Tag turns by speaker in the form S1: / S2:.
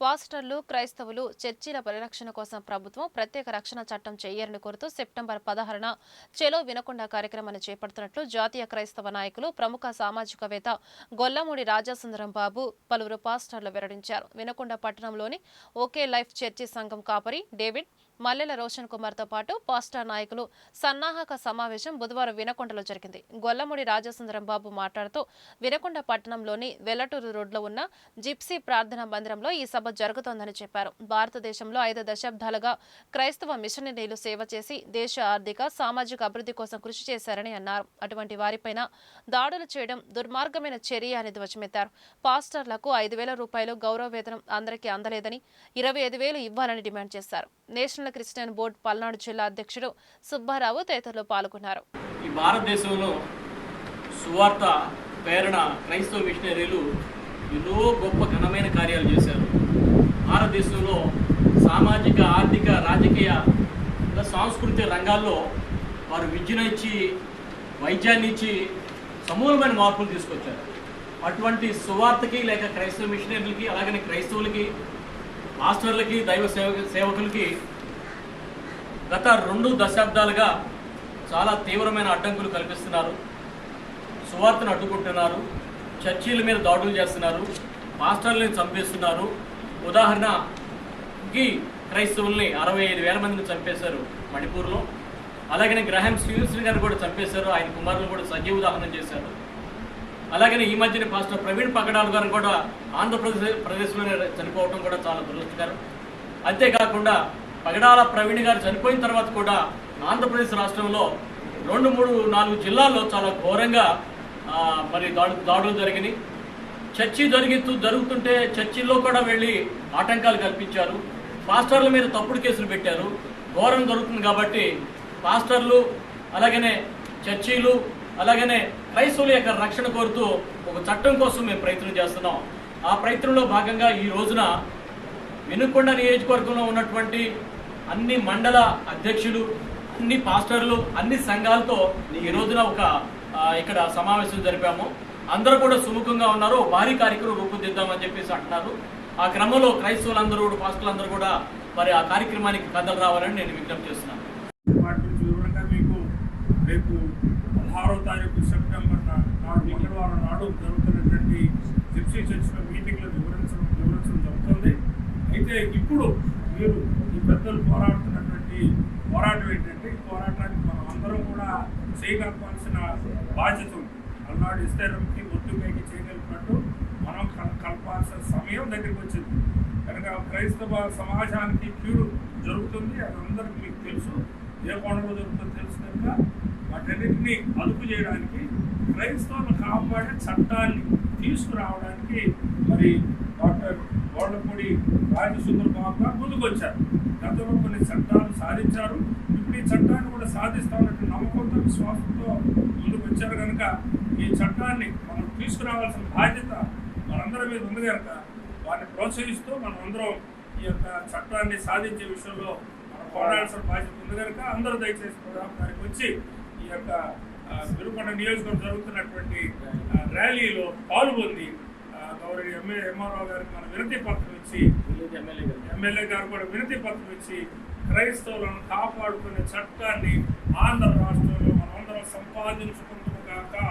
S1: పాస్టర్లు క్రైస్తవులు చర్చిల పరిరక్షణ కోసం ప్రభుత్వం ప్రత్యేక రక్షణ చట్టం చేయాలని కోరుతూ సెప్టెంబర్ పదహారున చెలో వినకొండ కార్యక్రమాన్ని చేపడుతున్నట్లు జాతీయ క్రైస్తవ నాయకులు ప్రముఖ సామాజికవేత్త గొల్లమూడి రాజాసుందరం బాబు పలువురు పాస్టర్లు వెల్లడించారు. వినకొండ పట్టణంలోని ఓకే లైఫ్ చర్చి సంఘం కాపరి డేవిడ్ మల్లెల రోషన్ కుమార్తో పాటు పాస్టర్ నాయకులు సన్నాహక సమావేశం బుధవారం వినకొండలో జరిగింది. గొల్లముడి రాజసుందరం బాబు మాట్లాడుతూ వినకొండ పట్టణంలోని వెల్లటూరు రోడ్లో ఉన్న జిప్సీ ప్రార్థనా మందిరంలో ఈ సభ జరుగుతోందని చెప్పారు. భారతదేశంలో ఐదు దశాబ్దాలుగా క్రైస్తవ మిషనరీలు సేవ చేసి దేశ ఆర్థిక సామాజిక అభివృద్ధి కోసం కృషి చేశారని అన్నారు. అటువంటి వారిపైన దాడులు చేయడం దుర్మార్గమైన చర్య అని ధ్వజమెత్తారు. పాస్టర్లకు ఐదు వేల రూపాయలు గౌరవ వేతనం అందరికీ అందలేదని ఇరవై ఐదు వేలు ఇవ్వాలని డిమాండ్ చేశారు. నేషనల్ క్రిస్టియన్ బోర్డు పల్నాడు జిల్లా అధ్యక్షుడు సుబ్బారావు తదితరులు పాల్గొన్నారు.
S2: ఈ భారతదేశంలో సువార్త ప్రేరణ క్రైస్తవ మిషనరీలు ఎన్నో గొప్ప ఘనమైన కార్యాలు చేశారు. భారతదేశంలో సామాజిక ఆర్థిక రాజకీయ సాంస్కృతిక రంగాల్లో వారు విద్యను ఇచ్చి వైద్యాన్ని ఇచ్చి సమూలమైన మార్పులు తీసుకొచ్చారు. అటువంటి సువార్తకి లేక క్రైస్తవ మిషనరీలకి అలాగనే క్రైస్తవులకి మాస్టర్లకి దైవ సేవ సేవకులకి గత రెండు దశాబ్దాలుగా చాలా తీవ్రమైన అడ్డంకులు కల్పిస్తున్నారు. సువార్తను అడ్డుకుంటున్నారు. చర్చీల మీద దాడులు చేస్తున్నారు. మాస్టర్లను చంపేస్తున్నారు. ఉదాహరణకి క్రైస్తవుల్ని అరవై ఐదు వేల మందిని చంపేశారు మణిపూర్లో. అలాగనే గ్రహం శ్రీనివాసులు గారు కూడా చంపేశారు. ఆయన కుమారులు కూడా సజీవ ఉదాహరణ చేశారు. అలాగనే ఈ మధ్యన పాస్టర్ ప్రవీణ్ పకడాలు గారు కూడా ఆంధ్రప్రదేశ్ ప్రదేశ్లోనే చనిపోవడం కూడా చాలా దురదృష్టకరం. అంతేకాకుండా పగడాల ప్రవీణ్ గారు చనిపోయిన తర్వాత కూడా ఆంధ్రప్రదేశ్ రాష్ట్రంలో రెండు మూడు నాలుగు జిల్లాల్లో చాలా ఘోరంగా మరి దాడు దాడులు జరిగినాయి. చర్చి జరిగితూ జరుగుతుంటే చర్చిల్లో కూడా వెళ్ళి ఆటంకాలు కల్పించారు. పాస్టర్ల మీద తప్పుడు కేసులు పెట్టారు. ఘోరం జరుగుతుంది కాబట్టి పాస్టర్లు అలాగనే చర్చీలు అలాగనే క్రైస్తవుల యొక్క రక్షణ కోరుతూ ఒక చట్టం కోసం మేము ప్రయత్నం చేస్తున్నాం. ఆ ప్రయత్నంలో భాగంగా ఈ రోజున వెనుకొండ నియోజకవర్గంలో ఉన్నటువంటి అన్ని మండల అధ్యక్షులు అన్ని పాస్టర్లు అన్ని సంఘాలతో ఈ రోజున ఒక ఇక్కడ సమావేశం జరిపాము. అందరూ కూడా సుముఖంగా ఉన్నారు. భారీ కార్యక్రమం రూపుదిద్దామని చెప్పేసి అంటున్నారు. ఆ క్రమంలో క్రైస్తవులందరూ కూడా పాస్టర్లందరూ కూడా మరి ఆ కార్యక్రమానికి కథలు రావాలని నేను విజ్ఞప్తి చేస్తున్నాను.
S3: వాటి మీకు రేపు పదహారో తారీఖు సెప్టెంబర్ నాడు మంగళవారం నాడు జరుగుతున్నటువంటి జిప్సీ చర్చిలో మీటింగ్లో వివరించడం వివరించడం జరుగుతుంది. అయితే ఇప్పుడు మీరు పెద్దలు పోరాడుతున్నటువంటి పోరాటం ఏంటంటే ఈ పోరాటానికి మనం అందరం కూడా చేయగలపాల్సిన బాధ్యత ఉంది. అలనాడు ఇస్తేరంకి ఒత్తుకైకి చేయగలిగినట్టు మనం కల- కలపాల్సిన సమయం దగ్గరికి వచ్చింది. కనుక క్రైస్తవ సమాజానికి కీడు జరుగుతుంది అది అందరికీ మీకు తెలుసు. ఏ కోణంలో జరుగుతుందో తెలుసు కనుక వాటన్నింటినీ అదుపు చేయడానికి క్రైస్తవులను కాపాడే చట్టాన్ని తీసుకురావడానికి మరి డాక్టర్ గోడపూడి రాజసుందర బాబు గారు ముందుకు వచ్చారు గతంలో కొన్ని చట్టాలు సాధించారు. ఇప్పుడు ఈ చట్టాన్ని కూడా సాధిస్తామన్నట్టు నమ్మకంతో విశ్వాసంతో ముందుకు వచ్చారు కనుక ఈ చట్టాన్ని మనం తీసుకురావాల్సిన బాధ్యత మనందరి మీద ఉంది కనుక వాటిని ప్రోత్సహిస్తూ మనం అందరం ఈ యొక్క చట్టాన్ని సాధించే విషయంలో మనం పోరాడాల్సిన బాధ్యత ఉంది కనుక అందరూ దయచేసి ప్రోగ్రాం దానికి వచ్చి ఈ యొక్క విరుకొండ నియోజకవర్గం జరుగుతున్నటువంటి ర్యాలీలో పాల్గొంది. ఎంఏ ఎంఆర్ఓ గారికి మన వినతి పత్రం ఇచ్చి
S2: ఎమ్మెల్యే గారు.
S3: ఎమ్మెల్యే కూడా వినతి పత్రం ఇచ్చి క్రైస్తవులను కాపాడుకునే చట్టాన్ని ఆంధ్ర రాష్ట్రంలో మనమందరం సంపాదించుకుంటున్నాం కాక